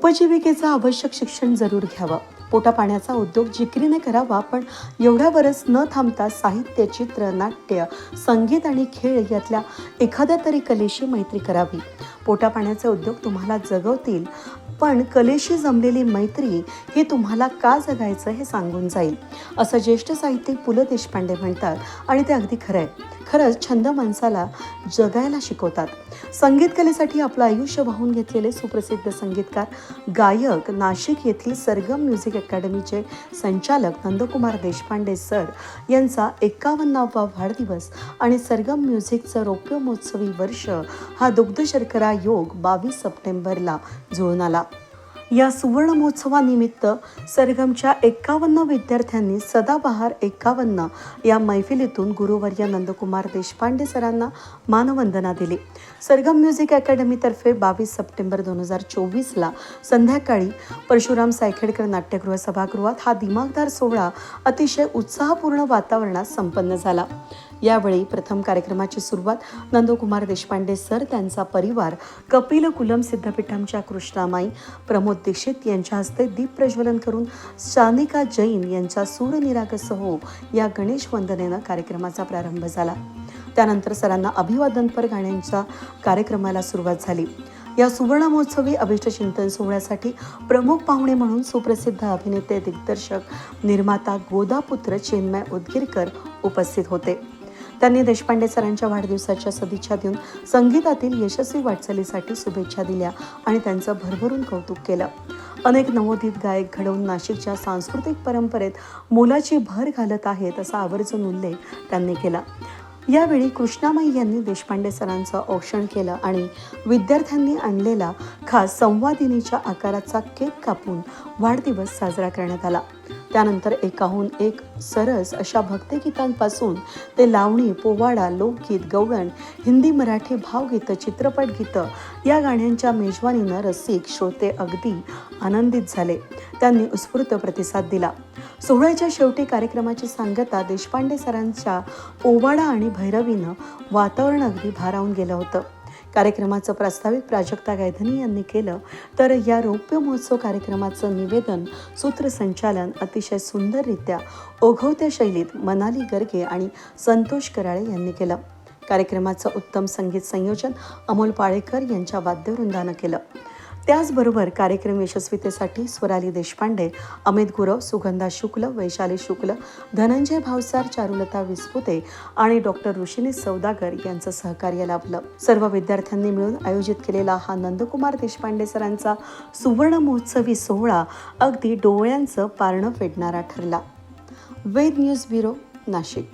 उपजीविकेचं आवश्यक शिक्षण जरूर घ्यावं. पोटापाण्याचा उद्योग जिकरीने करावा पण एवढ्यावरच न थांबता साहित्य चित्र नाट्य संगीत आणि खेळ यातल्या एखाद्या तरी कलेशी मैत्री करावी. पोटापाण्याचा उद्योग तुम्हाला जगवतील पण कलेशी जमलेली मैत्री ही तुम्हाला का जगायचं हे सांगून जाईल असं ज्येष्ठ साहित्यिक पु. ल. देशपांडे म्हणतात आणि ते अगदी खरं आहे खरंच छंद माणसाला जगायला शिकवतात. संगीत कलेसाठी आपलं आयुष्य वाहून घेतलेले सुप्रसिद्ध संगीतकार गायक नाशिक येथील सरगम म्युझिक अकॅडमीचे संचालक नंदकुमार देशपांडे सर यांचा एकावन्नावा वाढदिवस आणि सरगम म्युझिकचं रौप्य महोत्सवी वर्ष हा दुग्ध शर्करा योग बावीस सप्टेंबरला जुळून आला. या सुवर्ण महोत्सवानिमित्त सरगमच्या एक्कावन्न विद्यार्थ्यांनी सदाबहार एक्कावन्न या मैफिलीतून गुरुवर्य नंदकुमार देशपांडे सरांना मानवंदना दिली. सरगम म्युझिक अकॅडमीतर्फे बावीस सप्टेंबर दोन हजार चोवीसला संध्याकाळी परशुराम सायखेडकर नाट्यगृह सभागृहात हा दिमागदार सोहळा अतिशय उत्साहपूर्ण वातावरणात संपन्न झाला. यावेळी प्रथम कार्यक्रमाची सुरुवात नंदकुमार देशपांडे सर त्यांचा परिवार कपिल कुलम सिद्धपीठमच्या कृष्णामाई प्रमोद दीक्षित यांच्या हस्ते दीप प्रज्वलन करून सानिका जैन यांच्या सूरनिरागस हो या गणेश वंदनेनं कार्यक्रमाचा प्रारंभ झाला. त्यानंतर सरांना अभिवादनपर गाण्यांच्या कार्यक्रमाला सुरुवात झाली. या सुवर्ण महोत्सवी अभिष्टचिंतन सोहळ्यासाठी प्रमुख पाहुणे म्हणून सुप्रसिद्ध अभिनेते दिग्दर्शक निर्माता गोदापुत्र चिन्मय उदगीरकर उपस्थित होते. त्यांनी देशपांडे सरांच्या वाढदिवसाच्या सदिच्छा देऊन संगीतातील यशस्वी वाटचालीसाठी शुभेच्छा दिल्या आणि त्यांचं भरभरून कौतुक केलं. अनेक नवोदित गायक घडवून नाशिकच्या सांस्कृतिक परंपरेत मोलाची भर घालत आहेत असा आवर्जून उल्लेख त्यांनी केला. यावेळी कृष्णामाई यांनी देशपांडे सरांचं औक्षण केलं आणि विद्यार्थ्यांनी आणलेला खास संवादिनीच्या आकाराचा केक कापून वाढदिवस साजरा करण्यात आला. त्यानंतर एकाहून एक सरस अशा भक्तिगीतांपासून ते लावणी पोवाडा लोकगीत गवळण हिंदी मराठी भावगीतं चित्रपट गीतं या गाण्यांच्या मेजवानीनं रसिक श्रोते अगदी आनंदित झाले. त्यांनी उत्स्फूर्त प्रतिसाद दिला. सोहळ्याच्या शेवटी कार्यक्रमाची सांगता देशपांडे सरांच्या पोवाडा आणि भैरवीनं वातावरण अगदी भारावून गेलं होतं. कार्यक्रमाचं प्रास्ताविक प्राजक्ता गायधनी यांनी केलं. तर या रौप्य महोत्सव कार्यक्रमाचं निवेदन सूत्रसंचालन अतिशय सुंदररित्या ओघवत्या शैलीत मनाली गर्गे आणि संतोष कराळे यांनी केलं. कार्यक्रमाचं उत्तम संगीत संयोजन अमोल पाळेकर यांच्या वाद्यवृंदानं केलं. त्याचबरोबर कार्यक्रम यशस्वीतेसाठी स्वराली देशपांडे अमित गुरव सुगंधा शुक्ल वैशाली शुक्ल धनंजय भावसार चारुलता विस्पुते आणि डॉक्टर ऋषिनी सौदागर यांचं सहकार्य लाभलं. सर्व विद्यार्थ्यांनी मिळून आयोजित केलेला हा नंदकुमार देशपांडे सरांचा सुवर्ण महोत्सवी सोहळा अगदी डोळ्यांचं पारणं फेडणारा ठरला. Ved news bureau Nashik.